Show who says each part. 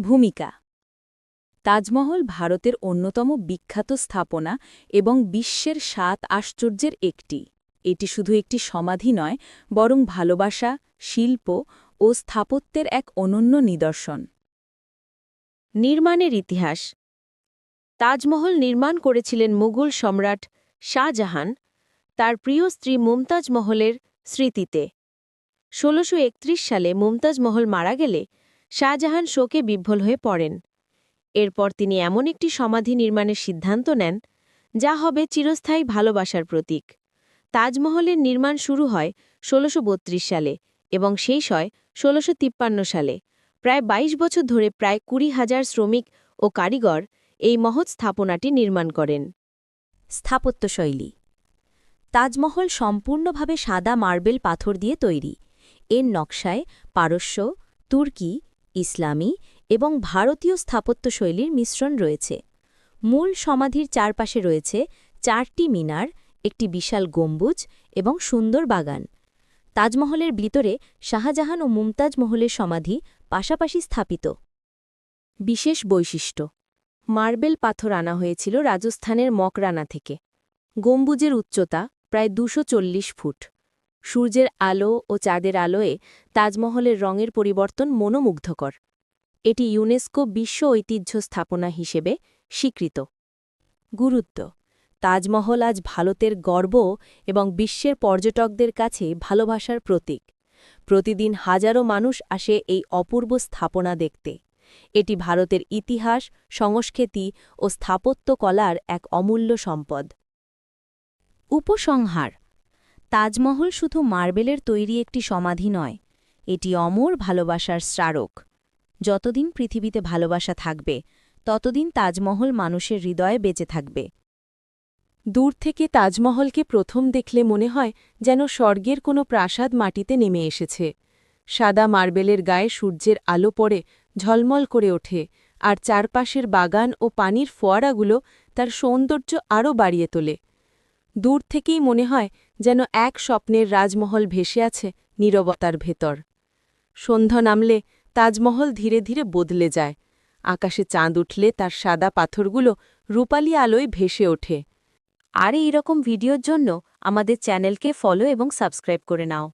Speaker 1: ভূমিকা। তাজমহল ভারতের অন্যতম বিখ্যাত স্থাপনা এবং বিশ্বের সাত আশ্চর্যের একটি। এটি শুধু একটি সমাধি নয়, বরং ভালোবাসা, শিল্প ও স্থাপত্যের এক অনন্য নিদর্শন।
Speaker 2: নির্মাণের ইতিহাস। তাজমহল নির্মাণ করেছিলেন মুঘল সম্রাট শাহজাহান, তার প্রিয় স্ত্রী মুমতাজ মহলের স্মৃতিতে। ষোলোশো সালে মুমতাজ মহল মারা গেলে শাহজাহান শোকে বিভ্বল হয়ে পড়েন। এরপর তিনি এমন একটি সমাধি নির্মাণের সিদ্ধান্ত নেন, যা হবে চিরস্থায়ী ভালোবাসার প্রতীক। তাজমহলের নির্মাণ শুরু হয় ষোলোশো সালে এবং শেষ হয় ষোলোশো সালে। প্রায় ২২ বছর ধরে প্রায় কুড়ি হাজার শ্রমিক ও কারিগর এই মহৎ স্থাপনাটি নির্মাণ করেন।
Speaker 1: স্থাপত্যশৈলী। তাজমহল সম্পূর্ণভাবে সাদা মার্বেল পাথর দিয়ে তৈরি। এর নকশায় পারস্য, তুর্কি ইসলামী এবং ভারতীয় স্থাপত্যশৈলীর মিশ্রণ রয়েছে। মূল সমাধির চারপাশে রয়েছে চারটি মিনার, একটি বিশাল গম্বুজ এবং সুন্দর বাগান। তাজমহলের ভিতরে শাহজাহান ও মুমতাজ মহলের সমাধি পাশাপাশি স্থাপিত। বিশেষ বৈশিষ্ট্য, মার্বেল পাথর আনা হয়েছিল রাজস্থানের মকরানা থেকে। গম্বুজের উচ্চতা প্রায় দুশো ফুট। সূর্যের আলো ও চাঁদের আলোয় তাজমহলের রঙের পরিবর্তন মনোমুগ্ধকর। এটি ইউনেস্কো বিশ্ব ঐতিহ্য স্থাপনা হিসেবে স্বীকৃত। গুরুত্ব, তাজমহল আজ ভারতের গর্ব এবং বিশ্বের পর্যটকদের কাছে ভালোবাসার প্রতীক। প্রতিদিন হাজারো মানুষ আসে এই অপূর্ব স্থাপনা দেখতে। এটি ভারতের ইতিহাস, সংস্কৃতি ও স্থাপত্য কলার এক অমূল্য সম্পদ। উপসংহার তাজমহল শুধু মার্বেলের তৈরি একটি সমাধি নয়, এটি অমর ভালোবাসার স্মারক। যতদিন পৃথিবীতে ভালোবাসা থাকবে, ততদিন তাজমহল মানুষের হৃদয়ে বেঁচে থাকবে। দূর থেকে তাজমহলকে প্রথম দেখলে মনে হয় যেন স্বর্গের কোনো প্রাসাদ মাটিতে নেমে এসেছে। সাদা মার্বেলের গায়ে সূর্যের আলো পড়ে, ঝলমল করে ওঠে, আর চারপাশের বাগান ও পানির ফোয়ারাগুলো তার সৌন্দর্য আরও বাড়িয়ে তোলে। দূর থেকেই মনে হয় যেন এক স্বপ্নের রাজমহল ভেসে আছে নীরবতার ভেতর। সন্ধ্যা নামলে তাজমহল ধীরে ধীরে বদলে যায়। আকাশে চাঁদ উঠলে তার সাদা পাথরগুলো রূপালি আলোয় ভেসে ওঠে। আর এই রকম ভিডিওর জন্য আমাদের চ্যানেলকে ফলো এবং সাবস্ক্রাইব করে নাও।